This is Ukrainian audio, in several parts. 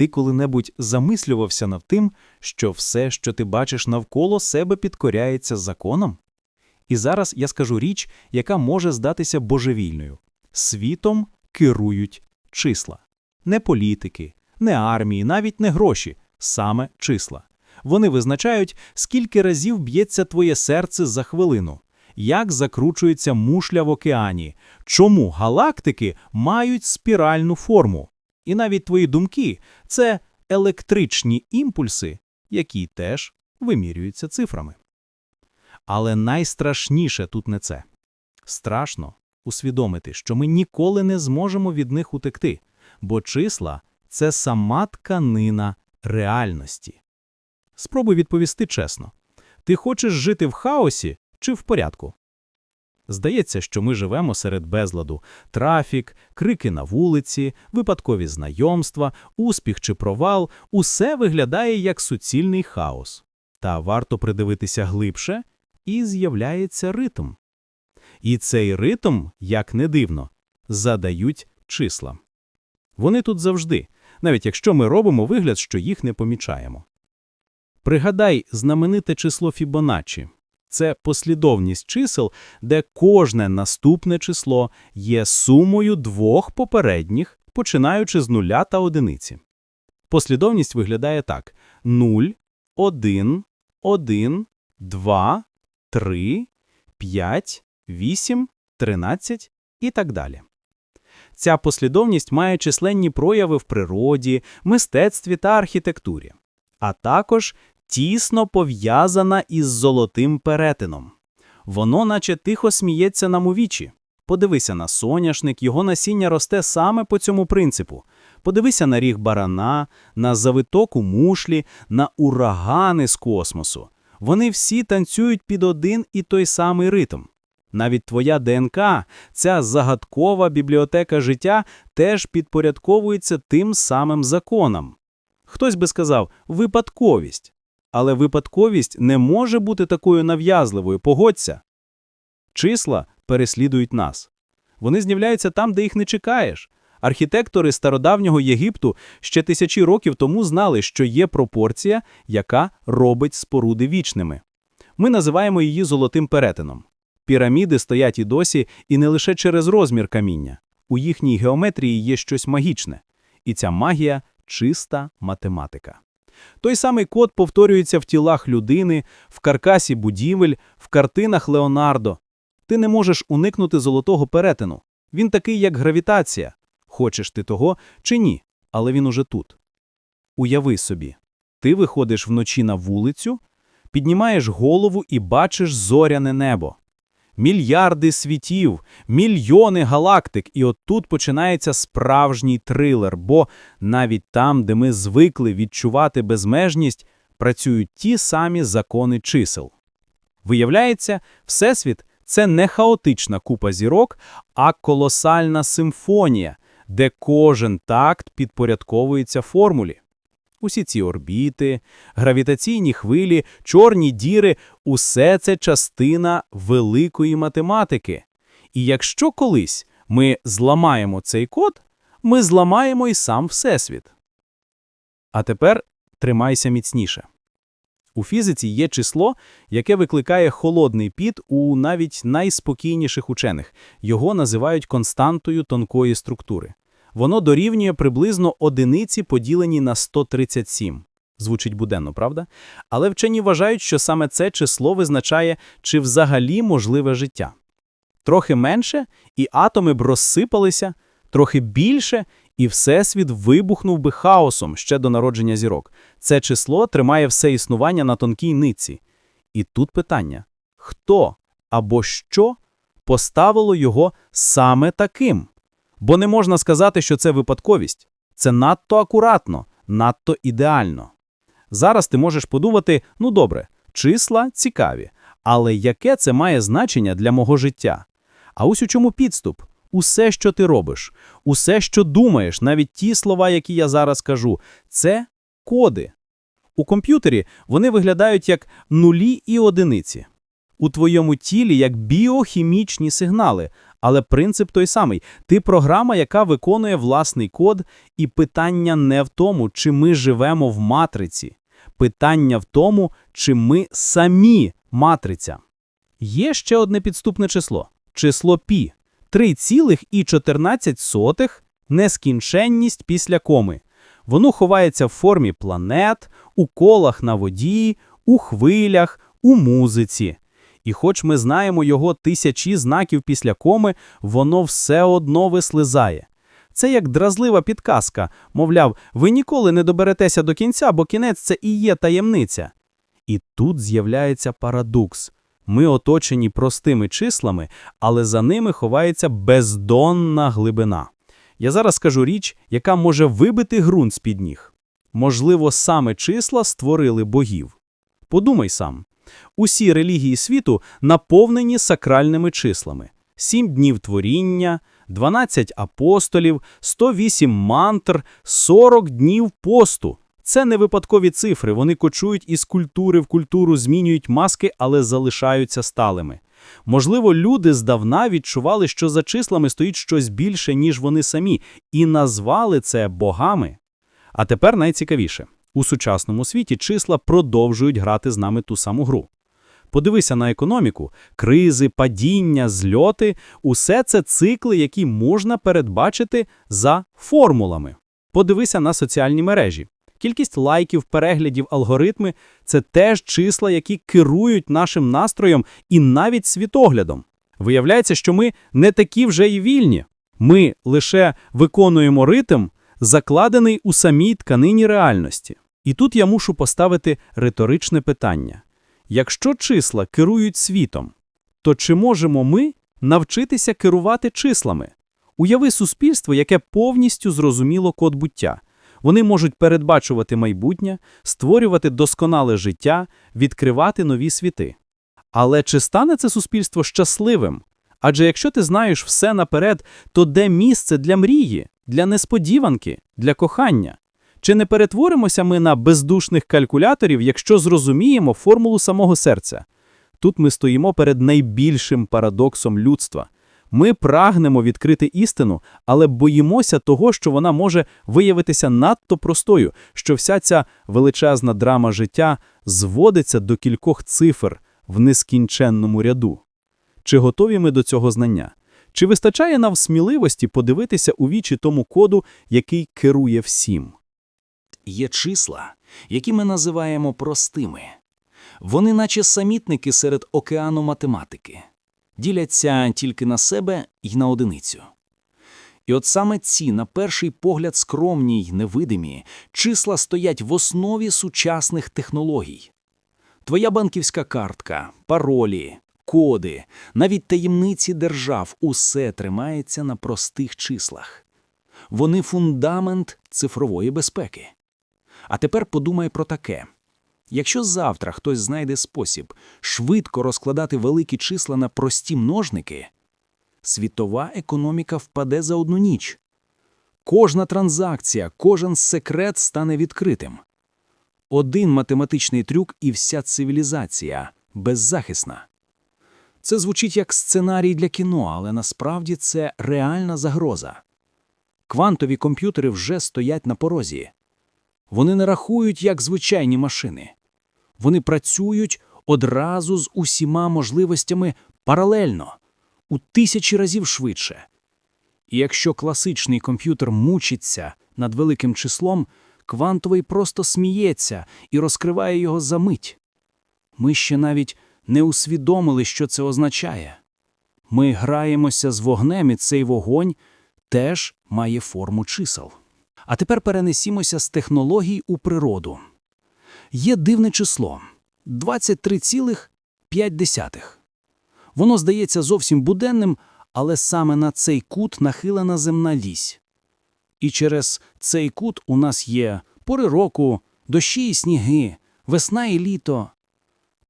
Ти коли-небудь замислювався над тим, що все, що ти бачиш навколо себе, підкоряється законом? І зараз я скажу річ, яка може здатися божевільною. Світом керують числа. Не політики, не армії, навіть не гроші, саме числа. Вони визначають, скільки разів б'ється твоє серце за хвилину, як закручується мушля в океані, чому галактики мають спіральну форму. І навіть твої думки це електричні імпульси, які теж вимірюються цифрами. Але найстрашніше тут не це. Страшно усвідомити, що ми ніколи не зможемо від них утекти, бо числа це сама тканина реальності. Спробуй відповісти чесно. Ти хочеш жити в хаосі чи в порядку? Здається, що ми живемо серед безладу. Трафік, крики на вулиці, випадкові знайомства, успіх чи провал – усе виглядає як суцільний хаос. Та варто придивитися глибше, і з'являється ритм. І цей ритм, як не дивно, задають числа. Вони тут завжди, навіть якщо ми робимо вигляд, що їх не помічаємо. Пригадай знамените число Фібоначчі. Це послідовність чисел, де кожне наступне число є сумою двох попередніх, починаючи з нуля та одиниці. Послідовність виглядає так: 0, 1, 1, 2, 3, 5, 8, 13 і так далі. Ця послідовність має численні прояви в природі, мистецтві та архітектурі, а також тісно пов'язана із золотим перетином. Воно наче тихо сміється нам у вічі. Подивися на соняшник, його насіння росте саме по цьому принципу. Подивися на ріг барана, на завиток у мушлі, на урагани з космосу. Вони всі танцюють під один і той самий ритм. Навіть твоя ДНК, ця загадкова бібліотека життя, теж підпорядковується тим самим законам. Хтось би сказав випадковість. Але випадковість не може бути такою нав'язливою, погодься. Числа переслідують нас. Вони з'являються там, де їх не чекаєш. Архітектори стародавнього Єгипту ще тисячі років тому знали, що є пропорція, яка робить споруди вічними. Ми називаємо її золотим перетином. Піраміди стоять і досі, і не лише через розмір каміння. У їхній геометрії є щось магічне. І ця магія чиста математика. Той самий код повторюється в тілах людини, в каркасі будівель, в картинах Леонардо. Ти не можеш уникнути золотого перетину. Він такий, як гравітація. Хочеш ти того чи ні, але він уже тут. Уяви собі, ти виходиш вночі на вулицю, піднімаєш голову і бачиш зоряне небо. Мільярди світів, мільйони галактик, і от тут починається справжній трилер, бо навіть там, де ми звикли відчувати безмежність, працюють ті самі закони чисел. Виявляється, Всесвіт це не хаотична купа зірок, а колосальна симфонія, де кожен такт підпорядковується формулі. Усі ці орбіти, гравітаційні хвилі, чорні діри усе це частина великої математики. І якщо колись ми зламаємо цей код, ми зламаємо і сам Всесвіт. А тепер тримайся міцніше. У фізиці є число, яке викликає холодний піт у навіть найспокійніших учених. Його називають константою тонкої структури. Воно дорівнює приблизно одиниці поділені на 137. Звучить буденно, правда? Але вчені вважають, що саме це число визначає, чи взагалі можливе життя. Трохи менше, і атоми б розсипалися, трохи більше, і Всесвіт вибухнув би хаосом ще до народження зірок. Це число тримає все існування на тонкій нитці. І тут питання: хто або що поставило його саме таким? Бо не можна сказати, що це випадковість. Це надто акуратно, надто ідеально. Зараз ти можеш подумати: ну добре, числа цікаві, але яке це має значення для мого життя? А ось у чому підступ? Усе, що ти робиш, усе, що думаєш, навіть ті слова, які я зараз кажу, це коди. У комп'ютері вони виглядають як нулі і одиниці. У твоєму тілі як біохімічні сигнали, Але принцип той самий. Ти програма, яка виконує власний код, і питання не в тому, чи ми живемо в матриці. Питання в тому, чи ми самі матриця. Є ще одне підступне число – число пі. 3,14 – нескінченність після коми. Воно ховається в формі планет, у колах на воді, у хвилях, у музиці. І хоч ми знаємо його тисячі знаків після коми, воно все одно вислизає. Це як дразлива підказка, мовляв, ви ніколи не доберетеся до кінця, бо кінець це і є таємниця. І тут з'являється парадокс. Ми оточені простими числами, але за ними ховається бездонна глибина. Я зараз скажу річ, яка може вибити ґрунт з-під ніг. Можливо, саме числа створили богів. Подумай сам. Усі релігії світу наповнені сакральними числами. Сім днів творіння, 12 апостолів, 108 мантр, 40 днів посту. Це не випадкові цифри, вони кочують із культури в культуру, змінюють маски, але залишаються сталими. Можливо, люди здавна відчували, що за числами стоїть щось більше, ніж вони самі, і назвали це богами. А тепер найцікавіше. У сучасному світі числа продовжують грати з нами ту саму гру. Подивися на економіку, кризи, падіння, зльоти – усе це цикли, які можна передбачити за формулами. Подивися на соціальні мережі. Кількість лайків, переглядів, алгоритми – це теж числа, які керують нашим настроєм і навіть світоглядом. Виявляється, що ми не такі вже і вільні. Ми лише виконуємо ритм, закладений у самій тканині реальності. І тут я мушу поставити риторичне питання. Якщо числа керують світом, то чи можемо ми навчитися керувати числами? Уяви суспільство, яке повністю зрозуміло код буття. Вони можуть передбачувати майбутнє, створювати досконале життя, відкривати нові світи. Але чи стане це суспільство щасливим? Адже якщо ти знаєш все наперед, то де місце для мрії, для несподіванки, для кохання? Чи не перетворимося ми на бездушних калькуляторів, якщо зрозуміємо формулу самого серця? Тут ми стоїмо перед найбільшим парадоксом людства. Ми прагнемо відкрити істину, але боїмося того, що вона може виявитися надто простою, що вся ця величезна драма життя зводиться до кількох цифр в нескінченному ряду. Чи готові ми до цього знання? Чи вистачає нам сміливості подивитися у вічі тому коду, який керує всім? Є числа, які ми називаємо простими. Вони наче самітники серед океану математики, діляться тільки на себе і на одиницю. І от саме ці, на перший погляд, скромні й невидимі, числа стоять в основі сучасних технологій. Твоя банківська картка, паролі, коди, навіть таємниці держав – усе тримається на простих числах. Вони фундамент цифрової безпеки. А тепер подумай про таке. Якщо завтра хтось знайде спосіб швидко розкладати великі числа на прості множники, світова економіка впаде за одну ніч. Кожна транзакція, кожен секрет стане відкритим. Один математичний трюк і вся цивілізація беззахисна. Це звучить як сценарій для кіно, але насправді це реальна загроза. Квантові комп'ютери вже стоять на порозі. Вони не рахують як звичайні машини. Вони працюють одразу з усіма можливостями паралельно, у тисячі разів швидше. І якщо класичний комп'ютер мучиться над великим числом, квантовий просто сміється і розкриває його за мить. Ми ще навіть не усвідомили, що це означає. Ми граємося з вогнем, і цей вогонь теж має форму чисел. А тепер перенесімося з технологій у природу. Є дивне число 23,5. Воно здається зовсім буденним, але саме на цей кут нахилена земна вісь. І через цей кут у нас є пори року, дощі і сніги, весна і літо.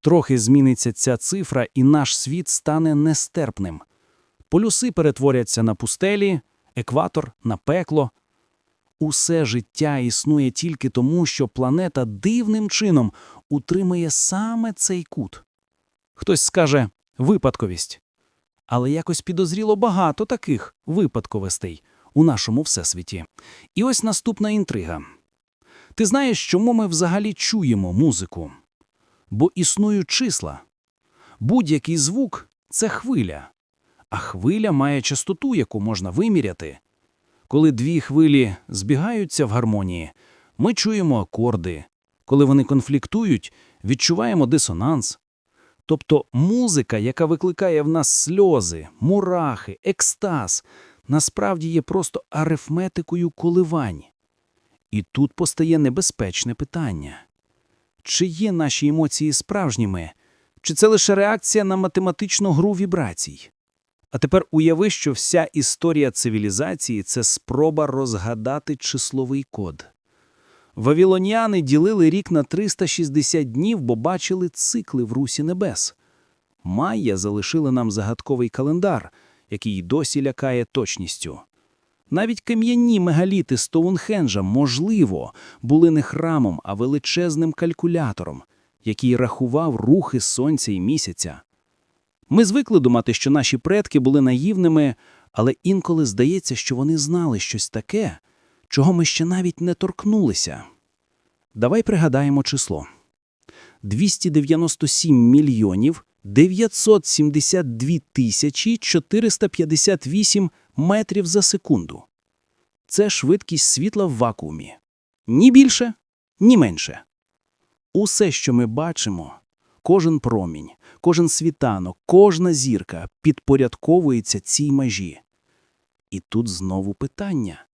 Трохи зміниться ця цифра, і наш світ стане нестерпним. Полюси перетворяться на пустелі, екватор на пекло. Усе життя існує тільки тому, що планета дивним чином утримує саме цей кут. Хтось скаже випадковість. Але якось підозріло багато таких випадковостей у нашому всесвіті. І ось наступна інтрига. Ти знаєш, чому ми взагалі чуємо музику? Бо існують числа. Будь-який звук – це хвиля. А хвиля має частоту, яку можна виміряти. Коли дві хвилі збігаються в гармонії, ми чуємо акорди. Коли вони конфліктують, відчуваємо дисонанс. Тобто музика, яка викликає в нас сльози, мурахи, екстаз, насправді є просто арифметикою коливань. І тут постає небезпечне питання. Чи є наші емоції справжніми, чи це лише реакція на математичну гру вібрацій? А тепер уяви, що вся історія цивілізації – це спроба розгадати числовий код. Вавілоніани ділили рік на 360 днів, бо бачили цикли в русі небес. Майя залишили нам загадковий календар, який досі лякає точністю. Навіть кам'яні мегаліти Стоунхенджа, можливо, були не храмом, а величезним калькулятором, який рахував рухи сонця і місяця. Ми звикли думати, що наші предки були наївними, але інколи здається, що вони знали щось таке, чого ми ще навіть не торкнулися. Давай пригадаємо число. 297 мільйонів 972 тисячі 458 метрів за секунду. Це швидкість світла в вакуумі. Ні більше, ні менше. Усе, що ми бачимо, кожен промінь, кожен світанок, кожна зірка підпорядковується цій межі. І тут знову питання.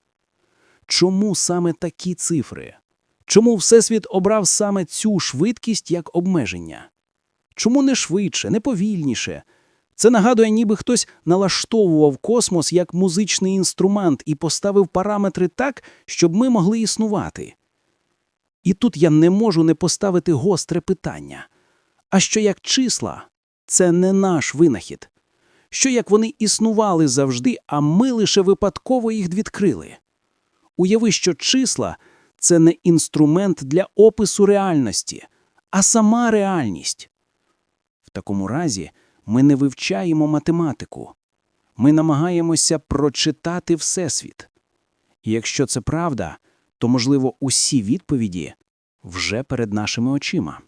Чому саме такі цифри? Чому Всесвіт обрав саме цю швидкість як обмеження? Чому не швидше, не повільніше? Це нагадує, ніби хтось налаштовував космос як музичний інструмент і поставив параметри так, щоб ми могли існувати. І тут я не можу не поставити гостре питання. А що як числа – це не наш винахід? Що як вони існували завжди, а ми лише випадково їх відкрили? Уяви, що числа – це не інструмент для опису реальності, а сама реальність. Такому разі ми не вивчаємо математику. Ми намагаємося прочитати Всесвіт. І якщо це правда, то, можливо, усі відповіді вже перед нашими очима.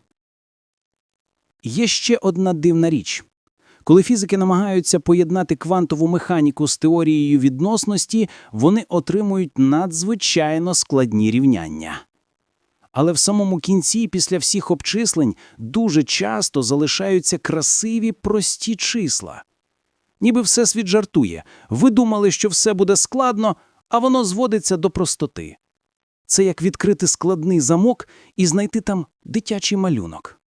Є ще одна дивна річ. Коли фізики намагаються поєднати квантову механіку з теорією відносності, вони отримують надзвичайно складні рівняння. Але в самому кінці, після всіх обчислень, дуже часто залишаються красиві прості числа. Ніби Всесвіт жартує. Ви думали, що все буде складно, а воно зводиться до простоти. Це як відкрити складний замок і знайти там дитячий малюнок.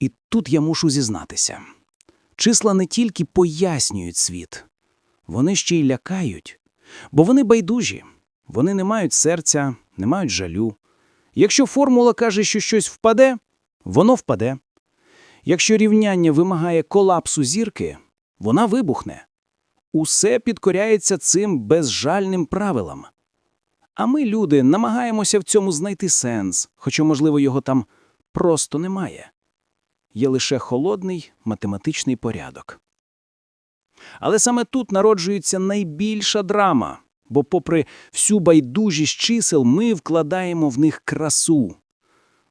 І тут я мушу зізнатися. Числа не тільки пояснюють світ, вони ще й лякають, бо вони байдужі, вони не мають серця, не мають жалю. Якщо формула каже, що щось впаде, воно впаде. Якщо рівняння вимагає колапсу зірки, вона вибухне. Усе підкоряється цим безжальним правилам. А ми, люди, намагаємося в цьому знайти сенс, хоча, можливо, його там просто немає. Є лише холодний математичний порядок. Але саме тут народжується найбільша драма, бо, попри всю байдужість чисел, ми вкладаємо в них красу.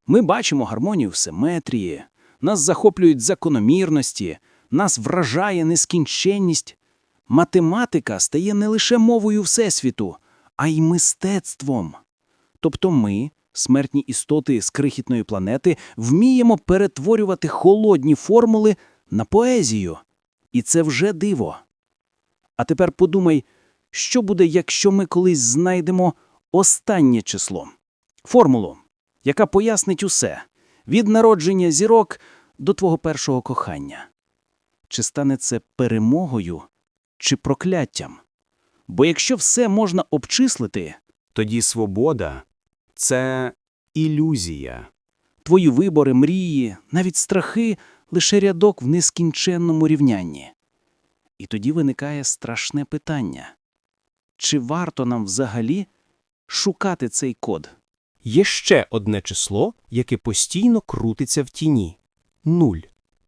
Ми бачимо гармонію в симетрії, нас захоплюють закономірності, нас вражає нескінченність. Математика стає не лише мовою Всесвіту, а й мистецтвом. Тобто ми, смертні істоти з крихітної планети, вміємо перетворювати холодні формули на поезію. І це вже диво. А тепер подумай, що буде, якщо ми колись знайдемо останнє число, формулу, яка пояснить усе від народження зірок до твого першого кохання. Чи стане це перемогою чи прокляттям? Бо якщо все можна обчислити, Тоді свобода це ілюзія. твої вибори, мрії, навіть страхи лише рядок в нескінченному рівнянні. І тоді виникає страшне питання: чи варто нам взагалі шукати цей код? Є ще одне число, яке постійно крутиться в тіні нуль,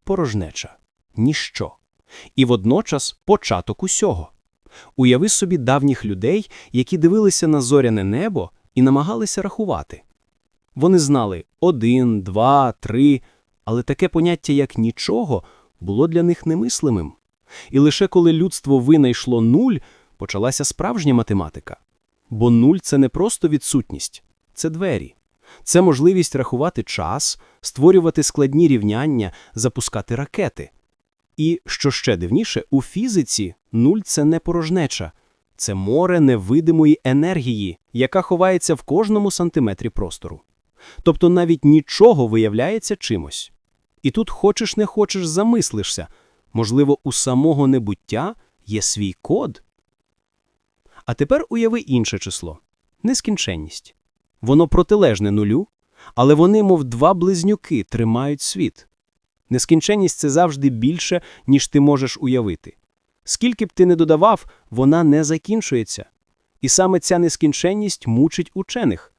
порожнеча, ніщо. І водночас початок усього. Уяви собі давніх людей, які дивилися на зоряне небо і намагалися рахувати. Вони знали один, два, три, але таке поняття, як нічого, було для них немислимим. І лише коли людство винайшло нуль, почалася справжня математика. Бо нуль – це не просто відсутність, це двері. Це можливість рахувати час, створювати складні рівняння, запускати ракети. І, що ще дивніше, у фізиці нуль – це не порожнеча. Це море невидимої енергії, яка ховається в кожному сантиметрі простору. Тобто навіть нічого виявляється чимось. І тут хочеш не хочеш замислишся. Можливо, у самого небуття є свій код? А тепер уяви інше число – нескінченність. Воно протилежне нулю, але вони, мов два близнюки, тримають світ. Нескінченність – це завжди більше, ніж ти можеш уявити. Скільки б ти не додавав, вона не закінчується. І саме ця нескінченність мучить учених.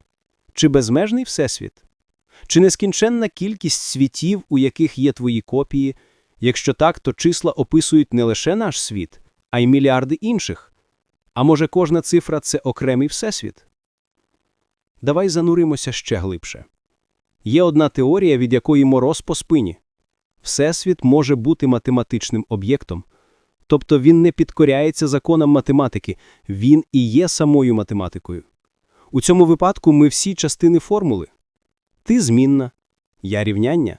Чи безмежний всесвіт? Чи нескінченна кількість світів, у яких є твої копії? Якщо так, то числа описують не лише наш світ, а й мільярди інших. А може кожна цифра – це окремий всесвіт? Давай зануримося ще глибше. Є одна теорія, від якої мороз по спині. Всесвіт може бути математичним об'єктом. Тобто він не підкоряється законам математики, він і є самою математикою. У цьому випадку ми всі частини формули. Ти змінна, я рівняння,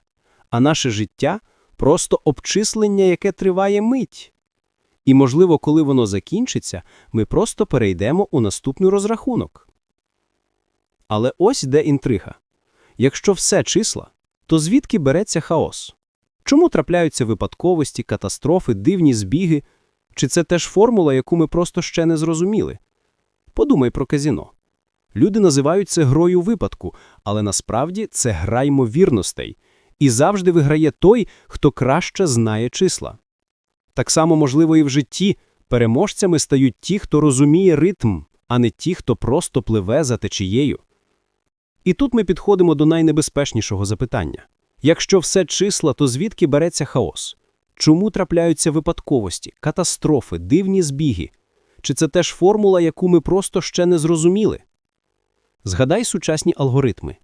а наше життя – просто обчислення, яке триває мить. І, можливо, коли воно закінчиться, ми просто перейдемо у наступний розрахунок. Але ось де інтрига. Якщо все числа, то звідки береться хаос? Чому трапляються випадковості, катастрофи, дивні збіги? Чи це теж формула, яку ми просто ще не зрозуміли? Подумай про казіно. Люди називають це грою випадку, але насправді це гра ймовірностей. І завжди виграє той, хто краще знає числа. Так само, можливо, і в житті переможцями стають ті, хто розуміє ритм, а не ті, хто просто пливе за течією. І тут ми підходимо до найнебезпечнішого запитання. Якщо все числа, то звідки береться хаос? Чому трапляються випадковості, катастрофи, дивні збіги? Чи це теж формула, яку ми просто ще не зрозуміли? Згадай сучасні алгоритми.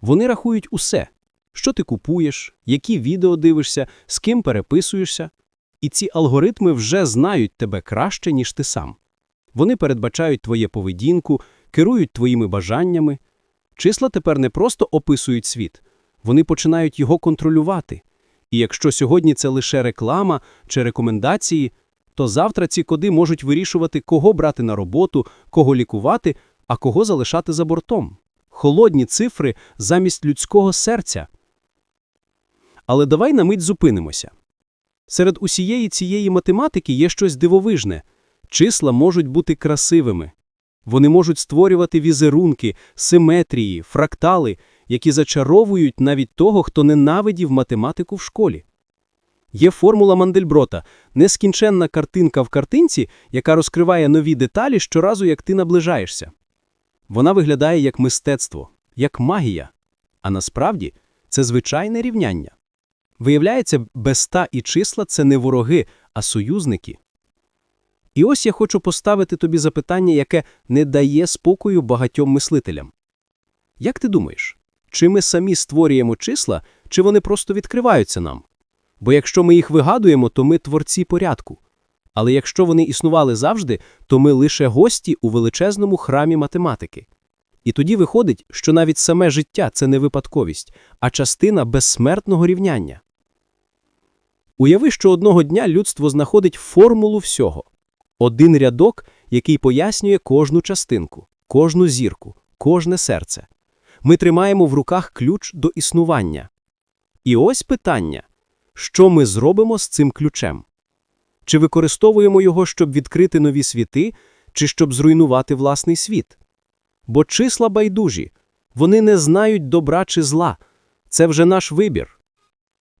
Вони рахують усе, що ти купуєш, які відео дивишся, з ким переписуєшся. І ці алгоритми вже знають тебе краще, ніж ти сам. Вони передбачають твоє поведінку, керують твоїми бажаннями. Числа тепер не просто описують світ, вони починають його контролювати. І якщо сьогодні це лише реклама чи рекомендації, то завтра ці коди можуть вирішувати, кого брати на роботу, кого лікувати, а кого залишати за бортом. Холодні цифри замість людського серця. Але давай на мить зупинимося. Серед усієї цієї математики є щось дивовижне. Числа можуть бути красивими. Вони можуть створювати візерунки, симетрії, фрактали, які зачаровують навіть того, хто ненавидів математику в школі. Є формула Мандельброта – нескінченна картинка в картинці, яка розкриває нові деталі щоразу, як ти наближаєшся. Вона виглядає як мистецтво, як магія. А насправді це звичайне рівняння. Виявляється, безста і числа – це не вороги, а союзники. І ось я хочу поставити тобі запитання, яке не дає спокою багатьом мислителям. Як ти думаєш, чи ми самі створюємо числа, чи вони просто відкриваються нам? Бо якщо ми їх вигадуємо, то ми творці порядку. Але якщо вони існували завжди, то ми лише гості у величезному храмі математики. І тоді виходить, що навіть саме життя це не випадковість, а частина безсмертного рівняння. Уяви, що одного дня людство знаходить формулу всього. Один рядок, який пояснює кожну частинку, кожну зірку, кожне серце. Ми тримаємо в руках ключ до існування. І ось питання, що ми зробимо з цим ключем? Чи використовуємо його, щоб відкрити нові світи, чи щоб зруйнувати власний світ? Бо числа байдужі, вони не знають добра чи зла. Це вже наш вибір.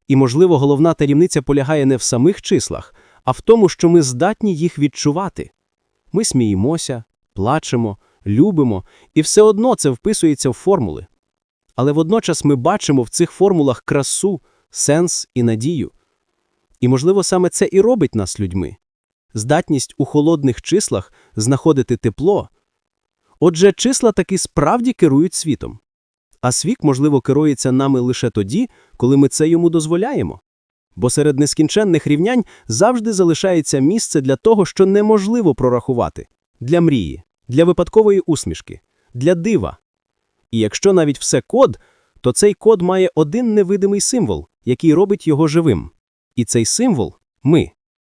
І, можливо, головна таємниця полягає не в самих числах, а в тому, що ми здатні їх відчувати. Ми сміємося, плачемо, любимо, і все одно це вписується в формули. Але водночас ми бачимо в цих формулах красу, сенс і надію. І, можливо, саме це і робить нас людьми. Здатність у холодних числах знаходити тепло. Отже, числа таки справді керують світом. А світ, можливо, керується нами лише тоді, коли ми це йому дозволяємо. Бо серед нескінченних рівнянь завжди залишається місце для того, що неможливо прорахувати для мрії, для випадкової усмішки, для дива. І якщо навіть все код, то цей код має один невидимий символ, який робить його живим. І цей символ ми.